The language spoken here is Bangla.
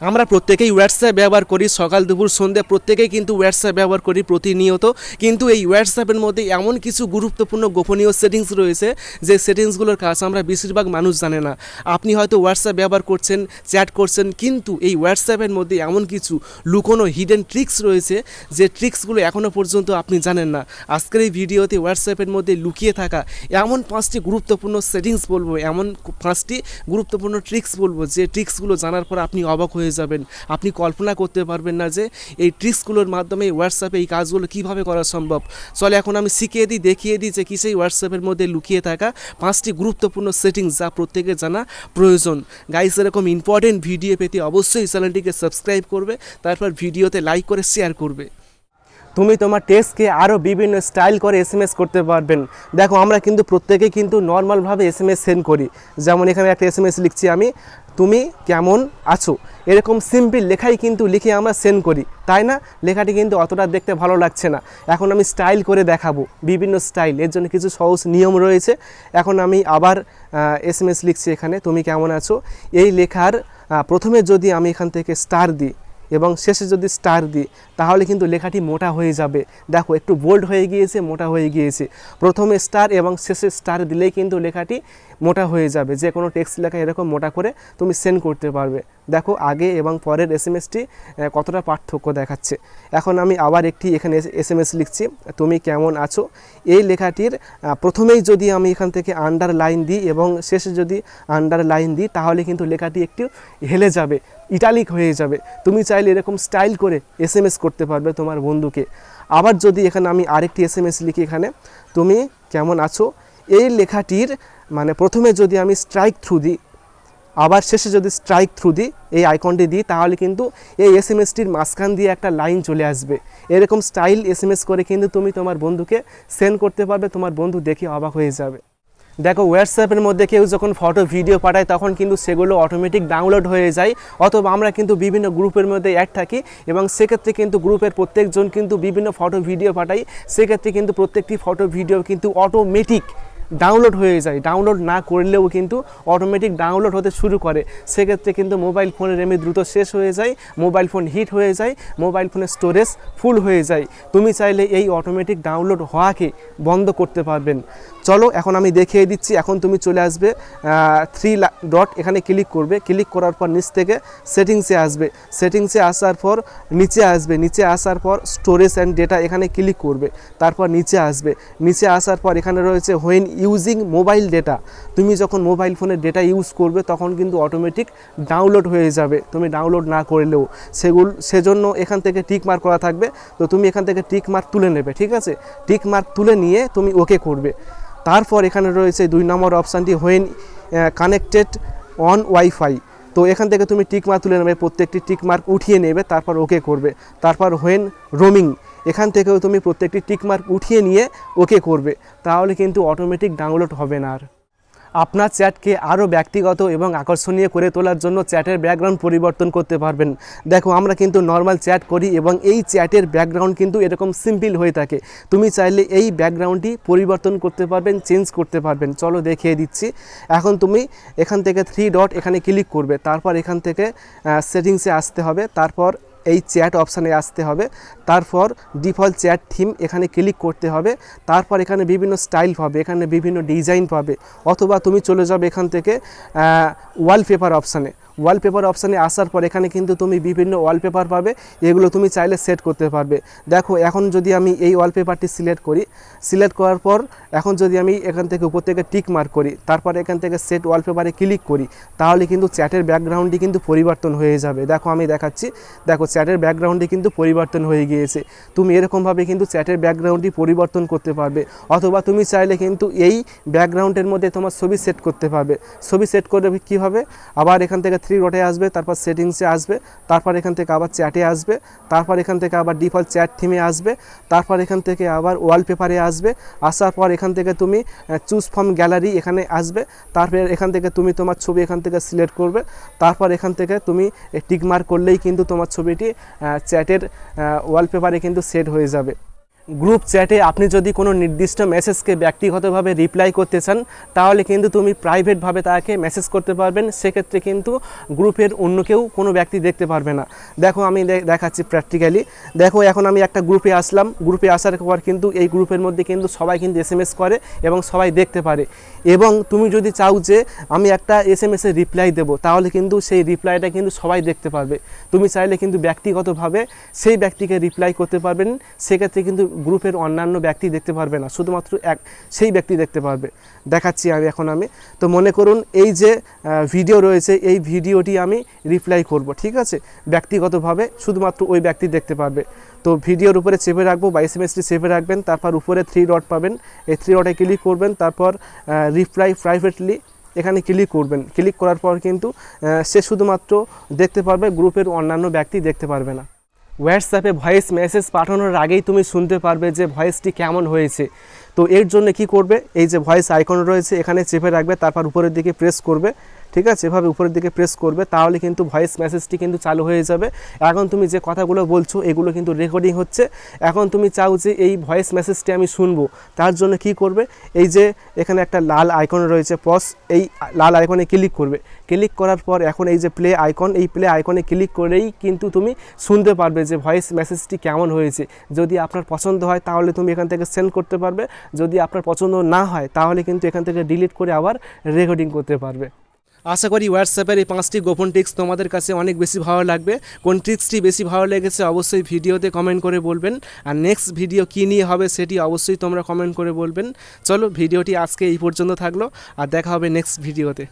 আমরা প্রত্যেকেই হোয়াটসঅ্যাপ ব্যবহার করি, সকাল, দুপুর, সন্ধ্যে, প্রত্যেকেই কিন্তু হোয়াটসঅ্যাপ ব্যবহার করি প্রতিনিয়ত। কিন্তু এই হোয়াটসঅ্যাপের মধ্যে এমন কিছু গুরুত্বপূর্ণ গোপনীয় সেটিংস রয়েছে, যে সেটিংসগুলোর কাজ আমরা বেশিরভাগ মানুষ জানে না। আপনি হয়তো হোয়াটসঅ্যাপ ব্যবহার করছেন চ্যাট করছেন, কিন্তু এই হোয়াটসঅ্যাপের মধ্যে এমন কিছু লুকোনো হিডেন ট্রিক্স রয়েছে, যে ট্রিক্সগুলো এখনও পর্যন্ত আপনি জানেন না। আজকের এই ভিডিওতে হোয়াটসঅ্যাপের মধ্যে লুকিয়ে থাকা এমন পাঁচটি গুরুত্বপূর্ণ সেটিংস বলব, এমন পাঁচটি গুরুত্বপূর্ণ ট্রিক্স বলব, যে ট্রিক্সগুলো জানার পর আপনি অবাক হয়ে যাবেন। আপনি কল্পনা করতে পারবেন না যে এই ট্রিক্সগুলোর মাধ্যমে হোয়াটসঅ্যাপে এই কাজগুলো কীভাবে করা সম্ভব। চলে, এখন আমি শিখিয়ে দিই, দেখিয়ে দিই যে কিসেই হোয়াটসঅ্যাপের মধ্যে লুকিয়ে থাকা পাঁচটি গুরুত্বপূর্ণ সেটিংস যা প্রত্যেকে জানা প্রয়োজন। গাইস এরকম ইম্পর্টেন্ট ভিডিও পেতে অবশ্যই চ্যানেলটিকে সাবস্ক্রাইব করবে, তারপর ভিডিওতে লাইক করে শেয়ার করবে। তুমি তোমার টেক্সটকে আরও বিভিন্ন স্টাইল করে এসএমএস করতে পারবেন। দেখো, আমরা কিন্তু প্রত্যেকেই কিন্তু নর্মালভাবে এসএমএস সেন্ড করি। যেমন এখানে একটা এসএমএস লিখছি আমি, তুমি কেমন আছো? এরকম সিম্পল লেখাই কিন্তু লিখে আমরা সেন্ড করি। তাই না? লেখাটি কিন্তু অতটা দেখতে ভালো লাগছে না। এখন আমি স্টাইল করে দেখাবো, বিভিন্ন স্টাইল এর জন্য কিছু সহজ নিয়ম রয়েছে। এখন আমি আবার এসএমএস লিখছি এখানে, তুমি কেমন আছো? এই লেখার প্রথমে যদি আমি এখান থেকে স্টার দিই এবং শেষে যদি স্টার দিই, তাহলে কিন্তু লেখাটি মোটা হয়ে যাবে। দেখো, একটু বোল্ড হয়ে গিয়েছে, মোটা হয়ে গিয়েছে। প্রথমে স্টার এবং শেষে স্টার দিলেই কিন্তু লেখাটি মোটা হয়ে যাবে। যে কোনো টেক্সট লেখা এরকম মোটা করে তুমি সেন্ড করতে পারবে। দেখো আগে এবং পরের এস এম কতটা পার্থক্য দেখাচ্ছে। এখন আমি আবার একটি এখানে এস এম এস লিখছি, তুমি কেমন আছো? এই লেখাটির প্রথমেই যদি আমি এখান থেকে আন্ডার লাইন দিই এবং শেষে যদি আন্ডার লাইন দিই, তাহলে কিন্তু লেখাটি একটু হেলে যাবে ইটালিক হয়ে যাবে। তুমি চাইলে এরকম স্টাইল করে এস এম করতে পারবে তোমার বন্ধুকে। আবার যদি এখানে আমি আরেকটি এস এম এস লিখি এখানে, তুমি কেমন আছো? এই লেখাটির মানে প্রথমে যদি আমি স্ট্রাইক থ্রু দিই, আবার শেষে যদি স্ট্রাইক থ্রু দিই, এই আইকনটি দিই, তাহলে কিন্তু এই এস এম এসটির মাঝখান দিয়ে একটা লাইন চলে আসবে। এরকম স্টাইল এস এম এস করে কিন্তু তুমি তোমার বন্ধুকে সেন্ড করতে পারবে, তোমার বন্ধু দেখে অবাক হয়ে যাবে। দেখো হোয়াটসঅ্যাপের মধ্যে কেউ যখন ফটো ভিডিও পাঠায়, তখন কিন্তু সেগুলো অটোমেটিক ডাউনলোড হয়ে যায়, অথবা আমরা কিন্তু বিভিন্ন গ্রুপের মধ্যে অ্যাড থাকি, এবং সেক্ষেত্রে কিন্তু গ্রুপের প্রত্যেকজন কিন্তু বিভিন্ন ফটো ভিডিও পাঠাই সেক্ষেত্রে কিন্তু প্রত্যেকটি ফটো ভিডিও কিন্তু অটোমেটিক ডাউনলোড হয়ে যায়। ডাউনলোড না করলেও কিন্তু অটোমেটিক ডাউনলোড হতে শুরু করে। সেক্ষেত্রে কিন্তু মোবাইল ফোনের এমনি দ্রুত শেষ হয়ে যায় মোবাইল ফোন হিট হয়ে যায় মোবাইল ফোনের স্টোরেজ ফুল হয়ে যায়। তুমি চাইলে এই অটোমেটিক ডাউনলোড হওয়াকে বন্ধ করতে পারবেন। চলো, এখন আমি দেখিয়ে দিচ্ছি, এখন তুমি চলে আসবে থ্রি ডট এখানে ক্লিক করবে। ক্লিক করার পর নিচ থেকে সেটিংসে আসবে। সেটিংসে আসার পর নিচে আসবে। নিচে আসার পর স্টোরেজ অ্যান্ড ডেটা এখানে ক্লিক করবে। তারপর নিচে আসবে। নিচে আসার পর এখানে রয়েছে হোয়েন ইউজিং মোবাইল ডেটা তুমি যখন মোবাইল ফোনের ডেটা ইউজ করবে, তখন কিন্তু অটোমেটিক ডাউনলোড হয়ে যাবে। তুমি ডাউনলোড না করলেও। সেগুলো সেজন্য এখান থেকে টিক মার্ক করা থাকবে। তো তুমি এখান থেকে টিক মার্ক তুলে নেবে, ঠিক আছে? টিক মার্ক তুলে নিয়ে তুমি ওকে করবে। তারপর এখানে রয়েছে দুই নম্বর অপশানটি হোয়েন কানেক্টেড অন ওয়াইফাই তো এখান থেকে তুমি টিক মার্ক তুলে নেবে, প্রত্যেকটি টিক মার্ক উঠিয়ে নেবে, তারপর ওকে করবে। তারপর হোয়েন রোমিং এখান থেকেও তুমি প্রত্যেকটি টিকমার্ক উঠিয়ে নিয়ে ওকে করবে, তাহলে কিন্তু অটোমেটিক ডাউনলোড হবে না আর। আপনার চ্যাটকে আরও ব্যক্তিগত এবং আকর্ষণীয় করে তোলার জন্য চ্যাটের ব্যাকগ্রাউন্ড পরিবর্তন করতে পারবেন। দেখো, আমরা কিন্তু নর্মাল চ্যাট করি এবং এই চ্যাটের ব্যাকগ্রাউন্ড কিন্তু এরকম সিম্পল হয়ে থাকে। তুমি চাইলে এই ব্যাকগ্রাউন্ডটি পরিবর্তন করতে পারবেন চেঞ্জ করতে পারবেন। চলো দেখিয়ে দিচ্ছি। এখন তুমি এখান থেকে থ্রি ডট এখানে ক্লিক করবে, তারপর এখান থেকে সেটিংসে আসতে হবে, তারপর এই চ্যাট অপশানে আসতে হবে। তারপর ডিফল্ট চ্যাট থিম এখানে ক্লিক করতে হবে। তারপর এখানে বিভিন্ন স্টাইল পাবে, এখানে বিভিন্ন ডিজাইন পাবে। অথবা তুমি চলে যাবে এখান থেকে ওয়ালপেপার অপশানে ওয়ালপেপার অপশানে আসার পর এখানে কিন্তু তুমি বিভিন্ন ওয়ালপেপার পাবে, এগুলো তুমি চাইলে সেট করতে পারবে। দেখো, এখন যদি আমি এই ওয়ালপেপারটি সিলেক্ট করি সিলেক্ট করার পর এখন যদি আমি এখান থেকে উপর থেকে টিক মার্ক করি, তারপর এখান থেকে সেট ওয়ালপেপারে ক্লিক করি, তাহলে কিন্তু চ্যাটের ব্যাকগ্রাউন্ডটি কিন্তু পরিবর্তন হয়ে যাবে। দেখো, আমি দেখাচ্ছি। দেখো চ্যাটের ব্যাকগ্রাউন্ডটি কিন্তু পরিবর্তন হয়ে গিয়েছে। তুমি এরকমভাবে কিন্তু চ্যাটের ব্যাকগ্রাউন্ডটি পরিবর্তন করতে পারবে। অথবা তুমি চাইলে কিন্তু এই ব্যাকগ্রাউন্ডের মধ্যে তোমার ছবি সেট করতে পারবে। ছবি সেট করবে কী হবে? আবার এখান থেকে থ্রি ডটে আসবে, তারপর সেটিংসে আসবে, তারপর এখান থেকে আবার চ্যাটে আসবে, তারপর এখান থেকে আবার ডিফল্ট চ্যাট থিমে আসবে, তারপর এখান থেকে আবার ওয়ালপেপারে আসবে, আসার পর এখান থেকে তুমি চুজ ফ্রম গ্যালারি এখানে আসবে, তারপর এখান থেকে তুমি তোমার ছবি এখান থেকে সিলেক্ট করবে, তারপর এখান থেকে তুমি টিকমার্ক করলেই কিন্তু তোমার ছবিটি চ্যাটের ওয়ালপেপারে কিন্তু সেট হয়ে যাবে। গ্রুপ চ্যাটে আপনি যদি কোনো নির্দিষ্ট মেসেজকে ব্যক্তিগতভাবে রিপ্লাই করতে চান, তাহলে কিন্তু তুমি প্রাইভেটভাবে তাকে মেসেজ করতে পারবেন। সেক্ষেত্রে কিন্তু গ্রুপের অন্য কেউ কোনো ব্যক্তি দেখতে পারবে না। দেখো আমি দেখাচ্ছি প্র্যাকটিক্যালি দেখো এখন আমি একটা গ্রুপে আসলাম। গ্রুপে আসার পর কিন্তু এই গ্রুপের মধ্যে কিন্তু সবাই কিন্তু এস করে এবং সবাই দেখতে পারে। এবং তুমি যদি চাও যে আমি একটা এস এম রিপ্লাই দেবো, তাহলে কিন্তু সেই রিপ্লাইটা কিন্তু সবাই দেখতে পারবে। তুমি চাইলে কিন্তু ব্যক্তিগতভাবে সেই ব্যক্তিকে রিপ্লাই করতে পারবেন। সেক্ষেত্রে কিন্তু গ্রুপের অন্যান্য ব্যক্তি দেখতে পারবে না, শুধুমাত্র এক, সেই ব্যক্তি দেখতে পারবে। দেখাচ্ছি আমি এখন আমি। তো মনে করুন এই যে ভিডিও রয়েছে, এই ভিডিওটি আমি রিপ্লাই করব, ঠিক আছে? ব্যক্তিগতভাবে শুধুমাত্র ওই ব্যক্তি দেখতে পারবে। তো ভিডিওর উপরে চেপে রাখব বা এস এম এসটি চেপে রাখবেন, তারপর উপরে থ্রি ডট পাবেন। এই থ্রি ডটে ক্লিক করবেন, তারপর রিপ্লাই প্রাইভেটলি এখানে ক্লিক করবেন। ক্লিক করার পর কিন্তু সে শুধুমাত্র দেখতে পারবে, গ্রুপের অন্যান্য ব্যক্তি দেখতে পারবে না। হোয়াটসঅ্যাপে ভয়েস মেসেজ পাঠানোর আগেই তুমি শুনতে পারবে যে ভয়েসটি কেমন হয়েছে। তো এর জন্য কি করবে? এই যে ভয়েস আইকন রয়েছে, এখানে চেপে রাখবে, তারপর উপরের দিকে প্রেস করবে। ঠিক আছে? এভাবে উপরের দিকে প্রেস করবে, তাহলে কিন্তু ভয়েস মেসেজটি কিন্তু চালু হয়ে যাবে। এখন তুমি যে কথাগুলো বলছো, এগুলো কিন্তু রেকর্ডিং হচ্ছে। এখন তুমি চাও যে এই ভয়েস মেসেজটি আমি শুনব। তার জন্য কি করবে? এই যে এখানে একটা লাল আইকন রয়েছে পস এই লাল আইকনে ক্লিক করবে। ক্লিক করার পর এখন এই যে প্লে আইকন এই প্লে আইকনে ক্লিক করেই কিন্তু তুমি শুনতে পারবে যে ভয়েস মেসেজটি কেমন হয়েছে। যদি আপনার পছন্দ হয়, তাহলে তুমি এখান থেকে সেন্ড করতে পারবে। যদি আপনার পছন্দ না হয়, তাহলে কিন্তু এখান থেকে ডিলিট করে আবার রেকর্ডিং করতে পারবে। আশা করি হোয়াটসঅ্যাপের এই পাঁচটি গোপন টিক্স তোমাদের কাছে অনেক বেশি ভালো লাগবে। কোন টিক্সটি বেশি ভালো লেগেছে অবশ্যই ভিডিওতে কমেন্ট করে বলবেন। আর নেক্সট ভিডিও কী নিয়ে হবে সেটি অবশ্যই তোমরা কমেন্ট করে বলবেন। চলো ভিডিওটি আজকে এই পর্যন্ত থাকল। আর দেখা হবে নেক্সট ভিডিওতে